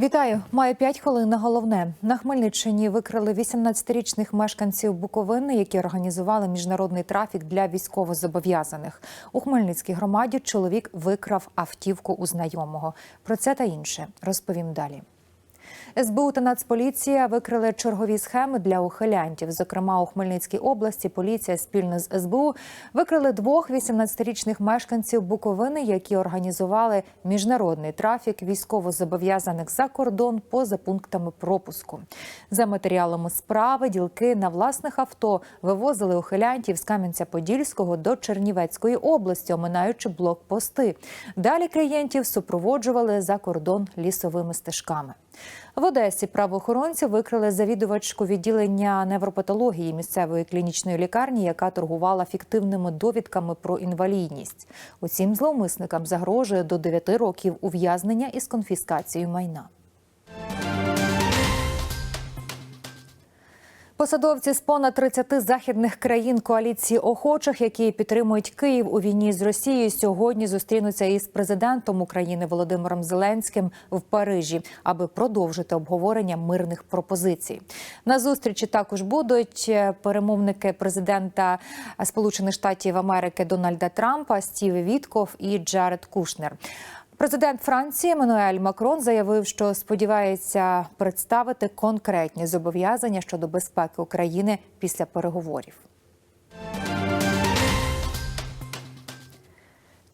Вітаю! Маю 5 хвилин на головне. На Хмельниччині викрили 18-річних мешканців Буковини, які організували міжнародний трафік для військовозобов'язаних. У Хмельницькій громаді чоловік викрав автівку у знайомого. Про це та інше розповім далі. СБУ та Нацполіція викрили чергові схеми для ухилянтів. Зокрема, у Хмельницькій області поліція спільно з СБУ викрили двох 18-річних мешканців Буковини, які організували міжнародний трафік військовозобов'язаних за кордон поза пунктами пропуску. За матеріалами справи ділки на власних авто вивозили ухилянтів з Кам'янця-Подільського до Чернівецької області, оминаючи блокпости. Далі клієнтів супроводжували за кордон лісовими стежками. В Одесі правоохоронці викрили завідувачку відділення невропатології місцевої клінічної лікарні, яка торгувала фіктивними довідками про інвалідність. Усім зловмисникам загрожує до 9 років ув'язнення із конфіскацією майна. Посадовці з понад 30 західних країн коаліції охочих, які підтримують Київ у війні з Росією, сьогодні зустрінуться із президентом України Володимиром Зеленським в Парижі, аби продовжити обговорення мирних пропозицій. На зустрічі також будуть перемовники президента Сполучених Штатів Америки Дональда Трампа, Стів Вітков і Джаред Кушнер. Президент Франції Еммануель Макрон заявив, що сподівається представити конкретні зобов'язання щодо безпеки України після переговорів.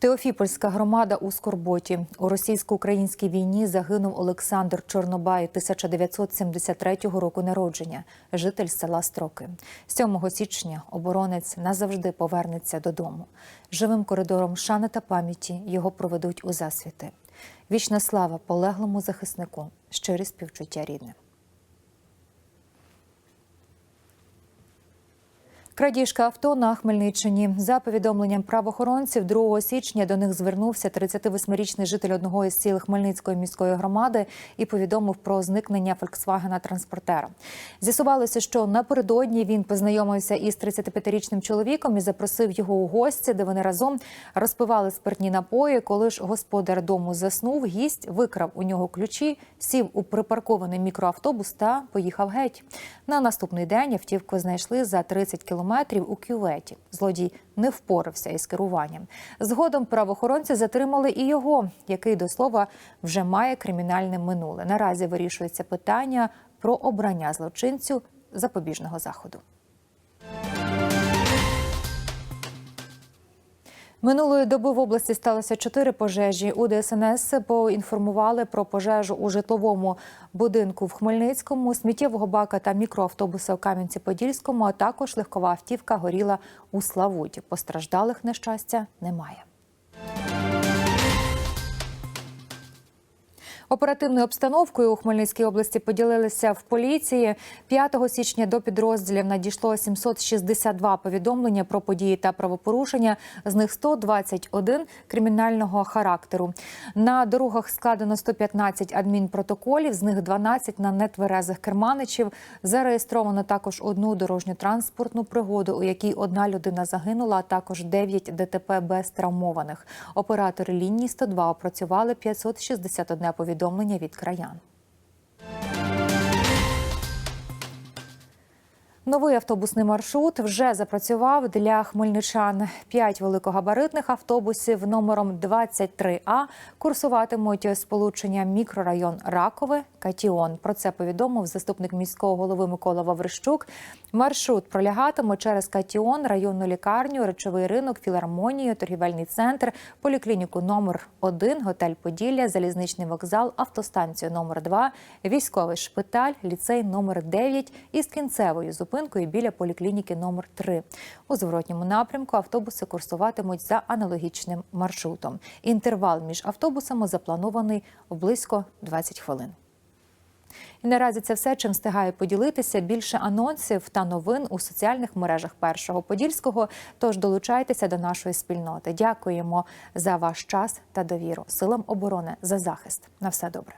Теофіпольська громада у Скорботі у російсько-українській війні загинув Олександр Чорнобай 1973 року народження, житель села Строки. 7 січня оборонець назавжди повернеться додому. Живим коридором шани та пам'яті його проведуть у засвіти. Вічна слава полеглому захиснику, щирі співчуття рідним. Крадіжка авто на Хмельниччині. За повідомленням правоохоронців, 2 січня до них звернувся 38-річний житель одного із сіл Хмельницької міської громади і повідомив про зникнення Фольксвагена транспортера. З'ясувалося, що напередодні він познайомився із 35-річним чоловіком і запросив його у гості, де вони разом розпивали спиртні напої. Коли ж господар дому заснув, гість викрав у нього ключі, сів у припаркований мікроавтобус та поїхав геть. На наступний день автівку знайшли за 30 кілометрів кілометрів у кюветі. Злодій не впорався із керуванням. Згодом правоохоронці затримали і його, який до слова вже має кримінальне минуле. Наразі вирішується питання про обрання злочинцю запобіжного заходу. Минулої доби в області сталося чотири пожежі. У ДСНС поінформували про пожежу у житловому будинку в Хмельницькому, сміттєвого бака та мікроавтобуса у Кам'янці-Подільському, а також легкова автівка горіла у Славуті. Постраждалих на щастя немає. Оперативною обстановкою у Хмельницькій області поділилися в поліції. 5 січня до підрозділів надійшло 762 повідомлення про події та правопорушення. З них 121 кримінального характеру. На дорогах складено 115 адмінпротоколів, з них 12 на нетверезих керманичів. Зареєстровано також одну дорожню транспортну пригоду, у якій одна людина загинула, а також 9 ДТП без травмованих. Оператори лінії 102 опрацювали 561 повідомлення повідомлення від краян. Новий автобусний маршрут вже запрацював для хмельничан. П'ять великогабаритних автобусів номером 23А курсуватимуть сполучення мікрорайон Ракове Катіон. Про це повідомив заступник міського голови Микола Ваврищук. Маршрут пролягатиме через Катіон, районну лікарню, речовий ринок, філармонію, торгівельний центр, поліклініку номер 1 готель Поділля, залізничний вокзал, автостанцію номер 2 військовий шпиталь, ліцей номер 9 із кінцевою зупинкою біля поліклініки номер 3 У зворотньому напрямку автобуси курсуватимуть за аналогічним маршрутом. Інтервал між автобусами запланований близько 20 хвилин. І наразі це все, чим встигаю поділитися. Більше анонсів та новин у соціальних мережах першого подільського. Тож долучайтеся до нашої спільноти. Дякуємо за ваш час та довіру. Силам оборони за захист. На все добре.